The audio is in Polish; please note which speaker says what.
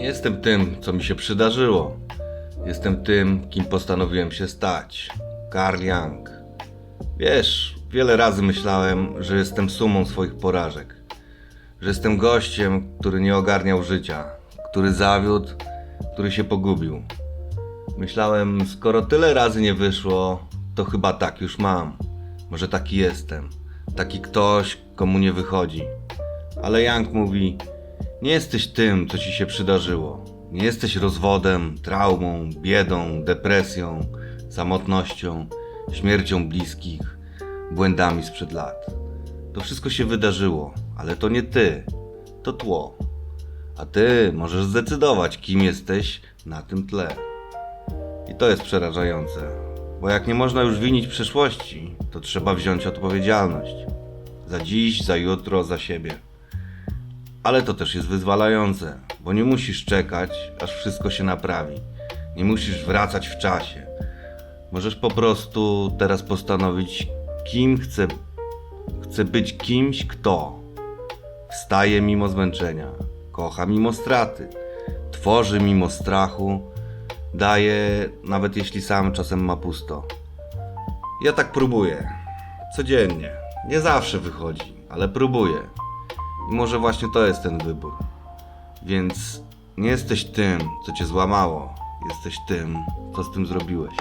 Speaker 1: Nie jestem tym, co mi się przydarzyło. Jestem tym, kim postanowiłem się stać. Karl Young. Wiesz, wiele razy myślałem, że jestem sumą swoich porażek. Że jestem gościem, który nie ogarniał życia, który zawiódł, który się pogubił. Myślałem, skoro tyle razy nie wyszło, to chyba tak już mam. Może taki jestem. Taki ktoś, komu nie wychodzi. Ale Young mówi: Nie jesteś tym, co ci się przydarzyło. Nie jesteś rozwodem, traumą, biedą, depresją, samotnością, śmiercią bliskich, błędami sprzed lat. To wszystko się wydarzyło, ale to nie ty, to tło. A ty możesz zdecydować, kim jesteś na tym tle. I to jest przerażające, bo jak nie można już winić przeszłości, to trzeba wziąć odpowiedzialność. Za dziś, za jutro, za siebie. Ale to też jest wyzwalające, bo nie musisz czekać, aż wszystko się naprawi. Nie musisz wracać w czasie. Możesz po prostu teraz postanowić, kim chcę, chcę być kimś, kto wstaje mimo zmęczenia, kocha mimo straty, tworzy mimo strachu, daje, nawet jeśli sam czasem ma pusto. Ja tak próbuję. Codziennie. Nie zawsze wychodzi, ale próbuję. I może właśnie to jest ten wybór. Więc nie jesteś tym, co cię złamało. Jesteś tym, co z tym zrobiłeś.